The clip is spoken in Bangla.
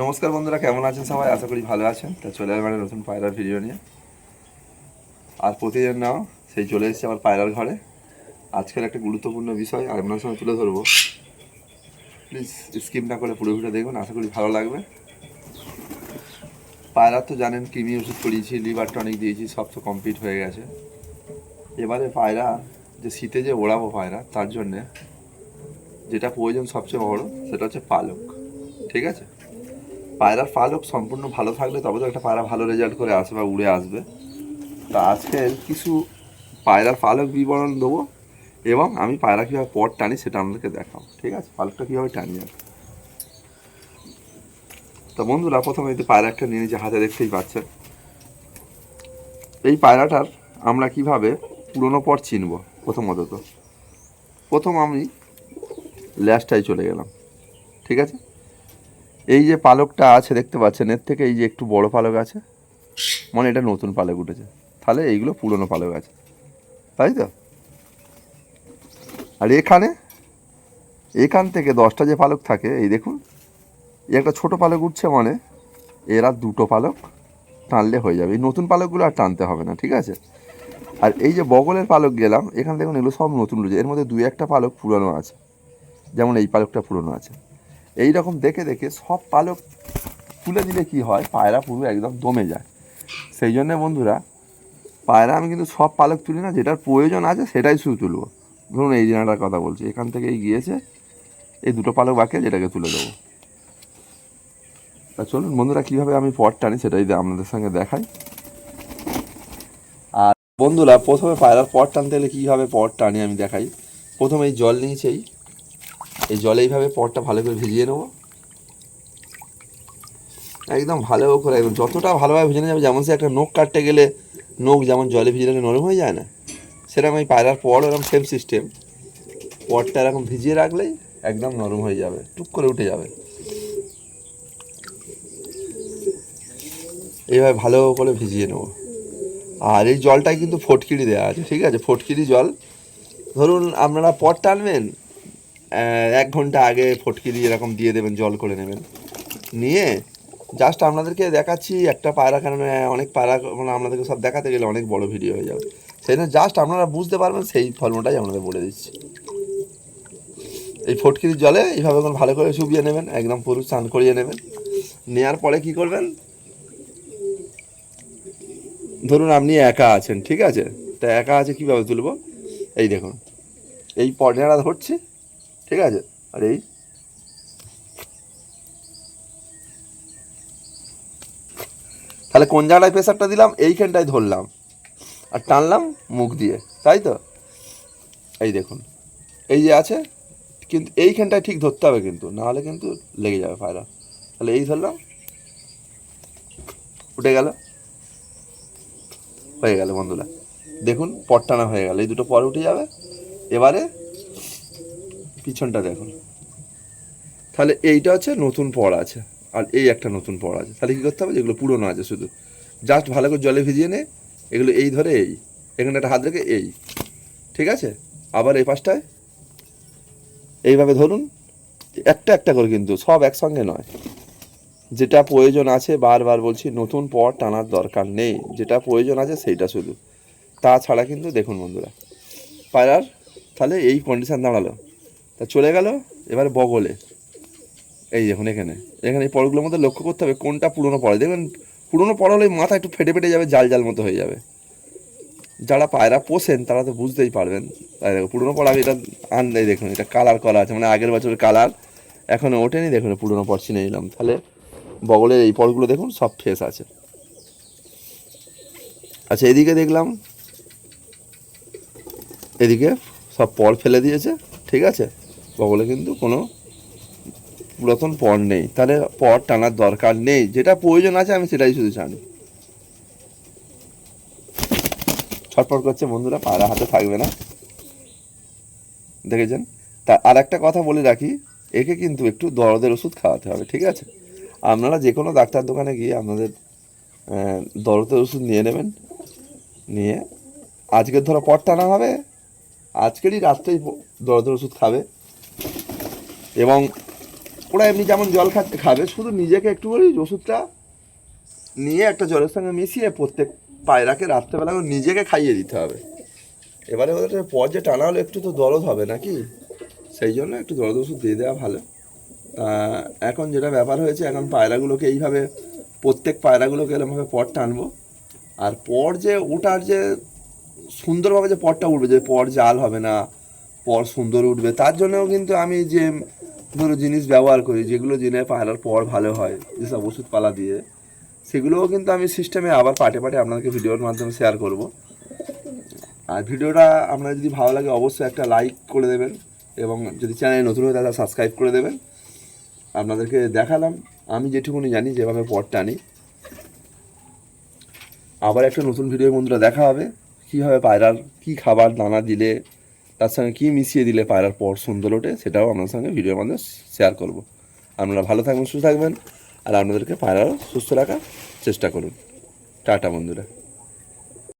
নমস্কার বন্ধুরা, কেমন আছেন সবাই? আশা করি ভালো আছেন। তা চলে আসবেন নতুন পায়রার ভিডিও নিয়ে। আর প্রতিদিন নাও, সেই চলে এসেছে আমার পায়রার ঘরে। আজকের একটা গুরুত্বপূর্ণ বিষয়, আর আপনার সঙ্গে তুলে ধরবো। প্লিজ স্কিপ না করে পুরো ভিডিও দেখুন, আশা করি ভালো লাগবে। পায়রা তো জানেন, কৃমি ওষুধ করিয়েছি, লিভার টনিক দিয়েছি, সব তো কমপ্লিট হয়ে গেছে। এবারে পায়রা, যে শীতে যে ওড়াবো পায়রা, তার জন্যে যেটা প্রয়োজন সবচেয়ে বড়, সেটা হচ্ছে পালক। ঠিক আছে? পায়রার পালক সম্পূর্ণ ভালো থাকলে তবে তো একটা পায়রা ভালো রেজাল্ট করে আসবে বা উড়ে আসবে। তা আজকে কিছু পায়রার পালক বিবরণ দেবো এবং আমি পায়রা কীভাবে পট টানি সেটা আপনাদেরকে দেখাবো। ঠিক আছে? পালকটা কীভাবে টানি আর তো বন্ধুরা, প্রথমে এই যে পায়রা একটা নিয়ে নিজে হাতে দেখতেই পাচ্ছেন। এই পায়রাটার আমরা কীভাবে পুরনো পট চিনব প্রথমত তো? প্রথম আমি ল্যাসটাই চলে গেলাম। ঠিক আছে? এই যে পালকটা আছে, দেখতে পাচ্ছেন, এর থেকে এই যে একটু বড় পালক আছে মানে এটা নতুন পালক উঠেছে। তাহলে এইগুলো পুরনো পালক আছে। তাই তো? আর এখানে, এখান থেকে দশটা যে পালক থাকে, এই দেখুন, এই একটা ছোট পালক উঠছে মানে এরা দুটো পালক টানলে হয়ে যাবে। এই নতুন পালকগুলো আর টানতে হবে না, ঠিক আছে? আর এই যে বগলের পালক গেলাম, এখানে দেখুন এগুলো সব নতুন উঠেছে। এর মধ্যে দুই একটা পালক পুরনো আছে। যেমন এই পালকটা পুরনো আছে। এই রকম দেখে দেখে সব পালক তুলে দিলে কি হয়? পায়রা পুরো একদম দমে যায়। সেই জন্য বন্ধুরা, পায়রা আমি কিন্তু সব পালক তুলি না, যেটার প্রয়োজন আছে সেটাই শুধু তুলবো। ধরুন এই দিনাটার কথা বলছি, এখান থেকে এই গিয়েছে, এই দুটো পালক বাকি যেটাকে তুলে দেবো। তা চলুন বন্ধুরা, কীভাবে আমি পট টানি সেটাই আপনাদের সঙ্গে দেখাই। আর বন্ধুরা, প্রথমে পায়রার পট টানতে গেলে কীভাবে পট টানি আমি দেখাই। প্রথমে এই জল নিয়েছেই এই জলে এইভাবে পটটা ভালো করে ভিজিয়ে নেব। একদম ভালো করে একদম যতটা ভালোভাবে ভিজানো যাবে, যেমন সে একটা নোখ কাটতে গেলে নোখ যেমন জলে ভিজালে নরম হয়ে যায় না, সেরকম এই পায়রার পর এরকম সেম সিস্টেম পটটা এরকম ভিজিয়ে রাখলেই একদম নরম হয়ে যাবে, টুক করে উঠে যাবে। এইভাবে ভালো করে ভিজিয়ে নেব। আর এই জলটায় কিন্তু ফটকিরি দেওয়া আছে, ঠিক আছে, ফটকিরি জল। ধরুন আপনারা পট টানবেন এক ঘণ্টা আগে ফটকিরি এরকম দিয়ে দেবেন, জল করে নেবেন। নিয়ে জাস্ট আপনাদেরকে দেখাচ্ছি, একটা পায়রা কারণে অনেক পায়রা মানে আপনাদেরকে সব দেখাতে গেলে অনেক বড় ভিডিও হয়ে যাবে। সেই জন্য জাস্ট আপনারা বুঝতে পারবেন, সেই ফর্মটাই আপনাদের বলে দিচ্ছি। এই ফটকিরির জলে এইভাবে এখন ভালো করে চুবিয়ে নেবেন, একদম পুরো স্নান করিয়ে নেবেন। নেওয়ার পরে কি করবেন? ধরুন আপনি একা আছেন, ঠিক আছে? তা একা আছে কীভাবে তুলবো? এই দেখুন, এই পর্যায়টা ধরছি। ঠিক আছে? আর এই? তাহলে কোন জায়গায় প্রেশারটা দিলাম? এইখানটায় ধরলাম। আর টানলাম মুখ দিয়ে, তাই তো? এই দেখুন। এই যে আছে, কিন্তু এইখানটায় ঠিক ধরতে হবে কিন্তু, নাহলে কিন্তু লেগে যাবে পায়রা তাহলে এই ধরলাম, উঠে গেল। হয়ে গেল বন্ধুরা। দেখুন, পট টানা হয়ে গেল। এই দুটো পর উঠে যাবে। এবারে পিছনটা দেখুন। তাহলে এইটা হচ্ছে নতুন পড় আছে। আর এই একটা নতুন পড় আছে। তাহলে কী করতে হবে? যেগুলো পুরনো আছে শুধু। জাস্ট ভালো করে জলে ভিজিয়ে নে। এগুলো এই ধরে এই। এখানে একটা হাত রেখে এই। ঠিক আছে? আবার এই পাশটায়। এইভাবে ধরুন। একটা একটা করে কিন্তু, সব একসঙ্গে নয়। যেটা প্রয়োজন আছে, বারবার বলছি, নতুন পর টানার দরকার নেই। যেটা প্রয়োজন আছে, সেইটা শুধু। তাছাড়া কিন্তু দেখুন বন্ধুরা, পায়রার, তাহলে এই কন্ডিশান দাঁড়াল। তা চলে গেল, এবারে বগলে। এই দেখুন এখানে। এখানে এই পরগুলোর মধ্যে লক্ষ্য করতে হবে কোনটা পুরনো পড়া দেখবেন পুরনো পড়া হলে মাথা একটু ফেটে ফেটে যাবে, জাল জাল মতো হয়ে যাবে। যারা পায়রা পোষেন, তারা তো বুঝতেই পারবেন। তাই দেখো, পুরনো পড়া এটা আন এই দেখুন, এটা কালার করা আছে মানে আগের বছরের কালার। এখনও ওঠেনি, দেখুন, পুরনো পর চিনে নিলাম। তাহলে বগলের এই পরগুলো দেখুন, সব ফ্রেশ আছে। আচ্ছা এদিকে দেখলাম, এদিকে সব পর ফেলে দিয়েছে, ঠিক আছে? বগলে কিন্তু কোনো পুরাতন পর নেই। তাহলে পর টানার দরকার নেই। যেটা প্রয়োজন আছে আমি সেটাই শুধু জানি। ছটফট করছে বন্ধুরা, পায়রা হাতে থাকবে না। দেখেছেন? তা আর একটা কথা বলে রাখি, একে কিন্তু একটু দরদের ওষুধ খাওয়াতে হবে, ঠিক আছে? আপনারা যে কোনো ডাক্তার দোকানে গিয়ে আপনাদের দরদের ওষুধ নিয়ে নেবেন। নিয়ে, আজকের ধরো পট টানা হবে, আজকেরই রাত্রেই দরদের ওষুধ খাবে। এবং ওরা এমনি যেমন জল খাচ্ছে, খাবে, শুধু নিজেকে একটু করে ওষুধটা নিয়ে একটা জলের সঙ্গে মিশিয়ে প্রত্যেক পায়রাকে রাত্রেবেলা নিজেকে খাইয়ে দিতে হবে। এবারে ওদের পর যে টানা হলে, একটু তো দরদ হবে নাকি? সেই জন্য একটু দরদ ওষুধ দিয়ে দেওয়া ভালো। এখন যেটা ব্যাপার হয়েছে, এখন পায়রাগুলোকে এইভাবে, প্রত্যেক পায়রাগুলোকে এরকমভাবে পর টানবো। আর পর যে ওটার যে সুন্দরভাবে যে পরটা উঠবে, যে পর জাল হবে না, পর সুন্দর উঠবে, তার জন্যও কিন্তু আমি যে ধরো জিনিস ব্যবহার করি, যেগুলো জেনে পায়রার পর ভালো হয়, যেসব ওষুধপালা দিয়ে, সেগুলোও কিন্তু আমি সিস্টেমে আবার পাটে পাটে আপনাদেরকে ভিডিওর মাধ্যমে শেয়ার করব। আর ভিডিওটা আপনার যদি ভালো লাগে, অবশ্যই একটা লাইক করে দেবেন এবং যদি চ্যানেলে নতুন হয়ে তাহলে সাবস্ক্রাইব করে দেবেন। আপনাদেরকে দেখালাম, আমি যেটুকুনি জানি, যেভাবে পট টানি। আবার একটা নতুন ভিডিও বন্ধুরা দেখা হবে, কীভাবে পায়রার কী খাবার দানা দিলে তার সঙ্গে কী মিশিয়ে দিলে পায়রার পর সুন্দর ওঠে সেটাও আপনার সঙ্গে ভিডিওর মাধ্যমে শেয়ার করব। আপনারা ভালো থাকবেন, সুস্থ থাকবেন, আর আপনাদেরকে পায়রাও সুস্থ রাখার চেষ্টা করুন। টাটা বন্ধুরা।